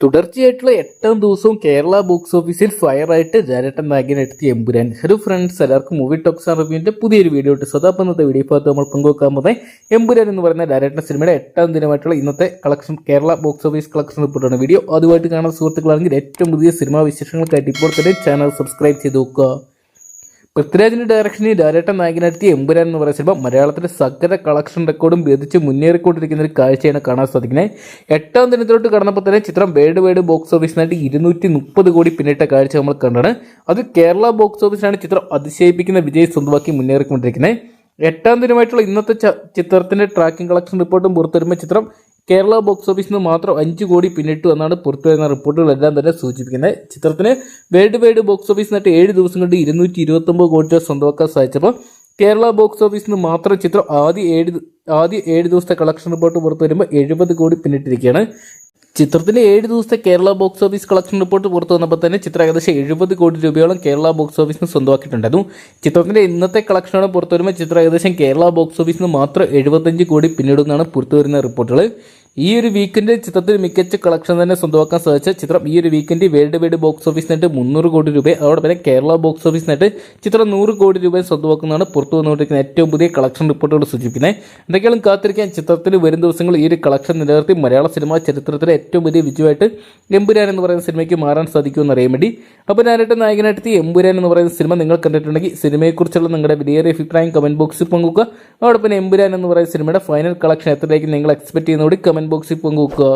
തുടർച്ചയായിട്ടുള്ള എട്ടാം ദിവസവും കേരള ബോക്സ് ഓഫീസിൽ ഫയറായിട്ട് ജാരട്ടൻ നായകനെടുത്തിയ എമ്പുരാൻ. ഹലോ ഫ്രണ്ട്സ് എല്ലാവർക്കും മൂവി ടോക്സ് റിവ്യൂവിന്റെ പുതിയൊരു വീഡിയോ ഇട്ട് സദാപ്പ് ഇന്നത്തെ വീഡിയോ ഭാഗത്ത് നമ്മൾ പങ്കുവെക്കാൻ പോകുന്നത് എമ്പുരാൻ എന്ന് പറയുന്ന ഡയറക്ടർ സിനിമയുടെ എട്ടാം ദിനമായിട്ടുള്ള ഇന്നത്തെ collection Kerala box office collection റിപ്പോർട്ടാണ് വീഡിയോ ആദ്യമായിട്ട് കാണുന്ന സുഹൃത്തുക്കളാണെങ്കിൽ ഏറ്റവും പുതിയ സിനിമാ വിശേഷങ്ങൾക്കായിട്ട് ഇപ്പോൾ തന്നെ ചാനൽ സബ്സ്ക്രൈബ് ചെയ്ത് നോക്കുക. പൃഥ്വിരാജിന്റെ ഡയറക്ഷനിൽ ഡയറക്ടർ നായകനായിരത്തി എമ്പുരാൻ എന്ന് പറയുന്ന സിനിമ മലയാളത്തിലെ സകല കളക്ഷൻ റെക്കോർഡും ഭേദിച്ച് മുന്നേറിക്കൊണ്ടിരിക്കുന്ന ഒരു കാഴ്ചയാണ് കാണാൻ സാധിക്കുന്നത്. എട്ടാം ദിനത്തിലോട്ട് കടന്നപ്പോൾ തന്നെ ചിത്രം വേൾഡ് വൈഡ് ബോക്സ് ഓഫീസിനായിട്ട് ഇരുന്നൂറ്റി മുപ്പത് കോടി പിന്നിട്ട കാഴ്ച നമ്മൾ കണ്ടാണ്. അത് കേരള ബോക്സ് ഓഫീസിലാണ് ചിത്രം അതിശയിപ്പിക്കുന്ന വിജയം സ്വന്തമാക്കി മുന്നേറിക്കൊണ്ടിരിക്കുന്നത്. എട്ടാം ദിനമായിട്ടുള്ള ഇന്നത്തെ ചിത്രത്തിന്റെ ട്രാക്കിംഗ് കളക്ഷൻ റിപ്പോർട്ടും പുറത്തുവരുമ്പോൾ ചിത്രം കേരള ബോക്സ് ഓഫീസിൽ നിന്ന് മാത്രം അഞ്ച് കോടി പിന്നിട്ടു എന്നാണ് പുറത്തു വരുന്ന റിപ്പോർട്ടുകളെല്ലാം തന്നെ സൂചിപ്പിക്കുന്നത്. ചിത്രത്തിന് വേൾഡ് വൈഡ് ബോക്സ് ഓഫീസിനായിട്ട് ഏഴ് ദിവസം കൊണ്ട് ഇരുന്നൂറ്റി ഇരുപത്തൊമ്പത് കോടി രൂപ സ്വന്തമാക്കാൻ സാധിച്ചപ്പോൾ കേരള ബോക്സ് ഓഫീസിൽ നിന്ന് മാത്രം ചിത്രം ആദ്യ ഏഴ് ആദ്യ ഏഴ് ദിവസത്തെ കളക്ഷൻ റിപ്പോർട്ട് പുറത്തു വരുമ്പോൾ എഴുപത് കോടി പിന്നിട്ടിരിക്കുകയാണ്. ചിത്രത്തിന്റെ ഏഴ് ദിവസത്തെ Kerala box office collection report പുറത്തു വന്നപ്പോൾ തന്നെ ചിത്രം ഏകദേശം എഴുപത് കോടി രൂപയോളം കേരള ബോക്സ് ഓഫീസിന് സ്വന്തമാക്കിയിട്ടുണ്ടായിരുന്നു ചിത്രത്തിന്റെ ഇന്നത്തെ കളക്ഷനോട് പുറത്തു വരുമ്പോൾ ചിത്രം ഏകദേശം കേരള ബോക്സ് ഓഫീസിന് മാത്രം എഴുപത്തഞ്ച് കോടി പിന്നിടുന്നതാണ് പുറത്തു വരുന്ന റിപ്പോർട്ടുകൾ. ഈ ഒരു വീക്കിന്റെ ചിത്രത്തിൽ മികച്ച കളക്ഷൻ തന്നെ സ്വന്തമാക്കാൻ സാധിച്ച ചിത്രം ഈ ഒരു വീക്കിന്റെ വേൾഡ് വൈഡ് ബോക്സ് ഓഫീസിനായിട്ട് മുന്നൂറ് കോടി രൂപ അതോടൊപ്പം തന്നെ കേരള ബോക്സ് ഓഫീസിനായിട്ട് ചിത്രം നൂറ് കോടി രൂപ സ്വന്തമാക്കുന്നതാണ് പുറത്തു വന്നുകൊണ്ടിരിക്കുന്ന ഏറ്റവും പുതിയ കളക്ഷൻ റിപ്പോർട്ടുകൾ സൂചിപ്പിക്കുന്നത്. എന്തൊക്കെയാണ് കാത്തിരിക്കാൻ ചിത്രത്തിന് വരും ദിവസങ്ങൾ ഈ ഒരു കളക്ഷൻ നിലനിർത്തി മലയാള സിനിമാ ചരിത്രത്തിലെ ഏറ്റവും വലിയ വിജയമായിട്ട് എമ്പുരാൻ എന്ന് പറയുന്ന സിനിമയ്ക്ക് മാറാൻ സാധിക്കുമെന്ന് അറിയാൻ വേണ്ടി. അപ്പോൾ ഞാനായിട്ട് നായകനായിട്ട് എമ്പുരാൻ എന്ന് പറയുന്ന സിനിമ നിങ്ങൾ കണ്ടിട്ടുണ്ടെങ്കിൽ സിനിമയെക്കുറിച്ചുള്ള നിങ്ങളുടെ വിലയേറിയ അഭിപ്രായം കമന്റ് ബോക്സിൽ പങ്കുവെക്കുക. അതോടൊപ്പം എമ്പുരാൻ എന്ന് പറയുന്ന സിനിമയുടെ ഫൈനൽ കളക്ഷൻ എത്രയിലേക്ക് നിങ്ങൾ എക്സ്പെക്ട് ചെയ്യുന്നതോടെ കമന്റ് ബോക്സിൽ പങ്കുവെക്കുക